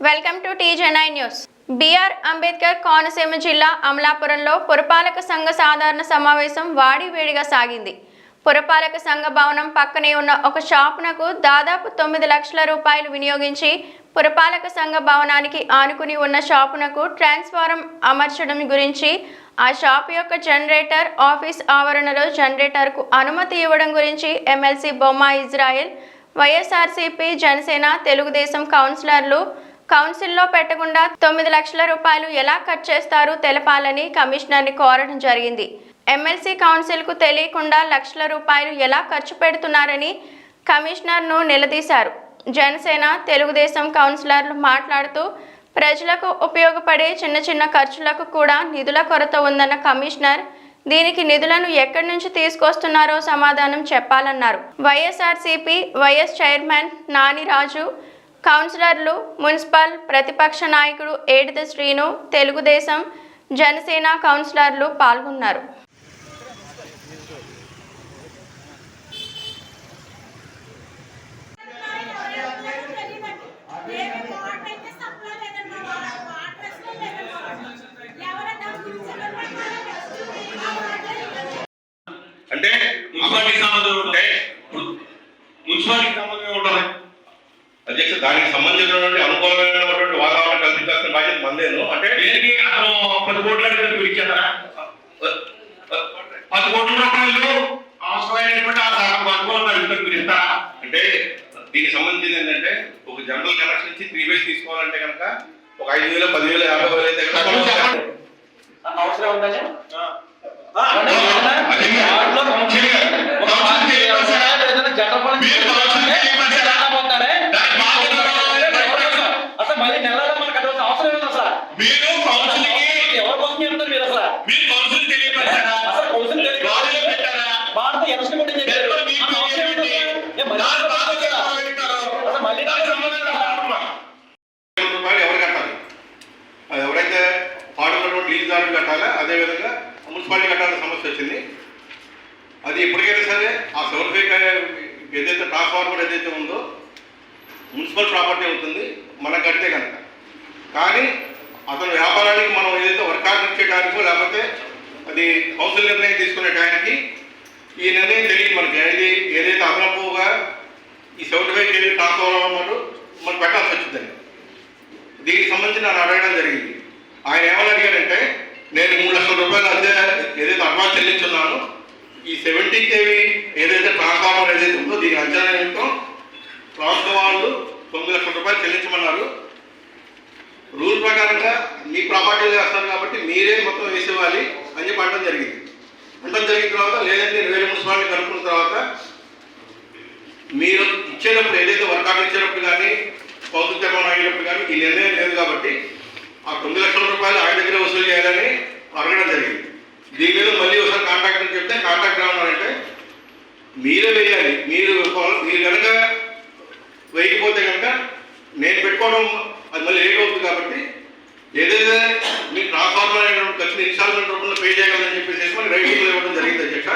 Welcome to టీజెన్ఐ news B R Ambedkar Konaseema జిల్లా అమలాపురంలో పురపాలక సంఘ సాధారణ సమావేశం వాడివేడిగా సాగింది పురపాలక సంఘ భవనం పక్కనే ఉన్న ఒక షాపునకు దాదాపు తొమ్మిది లక్షల రూపాయలు వినియోగించి పురపాలక సంఘ భవనానికి ఆనుకుని ఉన్న షాపునకు ట్రాన్స్ఫారం అమర్చడం గురించి ఆ షాప్ యొక్క జనరేటర్ ఆఫీస్ ఆవరణలో జనరేటర్కు అనుమతి ఇవ్వడం గురించి ఎమ్మెల్సీ బొమ్మ ఇజ్రాయెల్ వైఎస్ఆర్సీపీ జనసేన తెలుగుదేశం కౌన్సిలర్లు కౌన్సిల్లో పెట్టకుండా తొమ్మిది లక్షల రూపాయలు ఎలా కట్ చేస్తారో తెలపాలని కమిషనర్ని కోరడం జరిగింది. ఎమ్మెల్సీ కౌన్సిల్కు తెలియకుండా లక్షల రూపాయలు ఎలా ఖర్చు పెడుతున్నారని కమిషనర్ను నిలదీశారు. జనసేన తెలుగుదేశం కౌన్సిలర్లు మాట్లాడుతూ ప్రజలకు ఉపయోగపడే చిన్న చిన్న ఖర్చులకు కూడా నిధుల కొరత ఉందన్న కమిషనర్ దీనికి నిధులను ఎక్కడి నుంచి తీసుకొస్తున్నారో సమాధానం చెప్పాలన్నారు. వైఎస్ఆర్సీపీ వైఎస్ చైర్మన్ నానిరాజు కౌన్సిలర్లు మున్సిపల్ ప్రతిపక్ష నాయకుడు ఏడిద శ్రీను తెలుగుదేశం జనసేన కౌన్సిలర్లు పాల్గొన్నారు అంటే మున్సిపాలిటీ సంబంధం ఉంటే మున్సిపాలిటీ సంబంధం ఉండాలి? అధ్యక్ష దానికి సంబంధించినటువంటి అనుకూలమైనటువంటి వాతావరణం కల్పించాల్సిన బాధ్యత మందేను అంటే దేనికి? అతను పది కోట్ల ఇచ్చేస్తారా? పది కోట్ల రూపాయలు అవసరమైనటువంటి అనుకూలంగా మీరు ఇస్తారా? అంటే దీనికి సంబంధించింది ఏంటంటే ఒక జనరల్ కనెక్షన్ ఇచ్చి త్రీ వేస్ తీసుకోవాలంటే కనుక ఒక ఐదు వేలు పదివేలు యాభై వేలు అయితే. అవసరం. ఉందని ఎవరైతే పాడుకున్నటువంటి లీజుదారులు కట్టాలో? అదే విధంగా మున్సిపాలిటీ కట్టాల్సిన సమస్య వచ్చింది. అది ఎప్పటికైనా సరే ఆ సౌరఫిక్ ఏదైతే ట్రాన్స్ఫార్మర్ ఏదైతే ఉందో మున్సిపల్ ప్రాపర్టీ అవుతుంది. మనకు కడితే కనుక. కానీ అతను వ్యాపారానికి మనం ఏదైతే వర్క్ ఇచ్చే ఇచ్చేటానికో లేకపోతే అది కౌన్సిల్ నిర్ణయం తీసుకునే టైంకి ఈ నిర్ణయం తెలియదు మనకి. ఏది ఏదైతే అదనపుగా ఈ సెవెంటీ ఫైవ్ కేజీ ట్రాన్స్ఫార్మర్ మనం పెట్టాల్సి వచ్చిందని దీనికి సంబంధించి నన్ను అడగడం జరిగింది. ఆయన ఏమని అడిగారంటే నేను మూడు లక్షల రూపాయలు అదే ఏదైతే అడ్వాన్స్ చెల్లించున్నాను ఈ సెవెంటీ కేవీ ఏదైతే ట్రాన్స్ఫార్మర్ ఏదైతే ఉందో దీని అంచనా నిమిత్తం రాష్ట్ర వాళ్ళు తొమ్మిది లక్షల రూపాయలు చెల్లించమన్నారు. రూల్ ప్రకారంగా మీ ప్రాపర్టీలు వేస్తారు కాబట్టి మీరే మొత్తం వేసేవాలి అని చెప్పి అనడం జరిగింది. అనడం జరిగిన తర్వాత లేదంటే వేరే మున్సిపాలిటీ కనుక్కున్న తర్వాత మీరు ఇచ్చేటప్పుడు ఏదైతే వర్క్ ఆర్డర్ ఇచ్చేటప్పుడు కానీ కౌన్సిల్ చైర్మన్ అయ్యేటప్పుడు కానీ ఈ నిర్ణయం లేదు కాబట్టి ఆ తొమ్మిది లక్షల రూపాయలు ఆయన దగ్గర వసూలు చేయాలని అడగడం జరిగింది. దీని మీద మళ్ళీ ఒకసారి కాంట్రాక్ట్ అని చెప్తే కాంటాక్ట్ రావాలంటే మీరే వేయాలి. మీరు మీరు కనుక వేయకపోతే కనుక నేను పెట్టుకోవడం అది మళ్ళీ లేట్ అవుతుంది కాబట్టి ఏదైతే మీ ట్రాన్స్ఫార్మర్ అయినటువంటి ఖర్చు ఇన్స్టాల్మెంట్ రూపంలో పే చేయగలని చెప్పేసి మనకి రైటింగ్లో ఇవ్వడం జరిగింది అధ్యక్ష.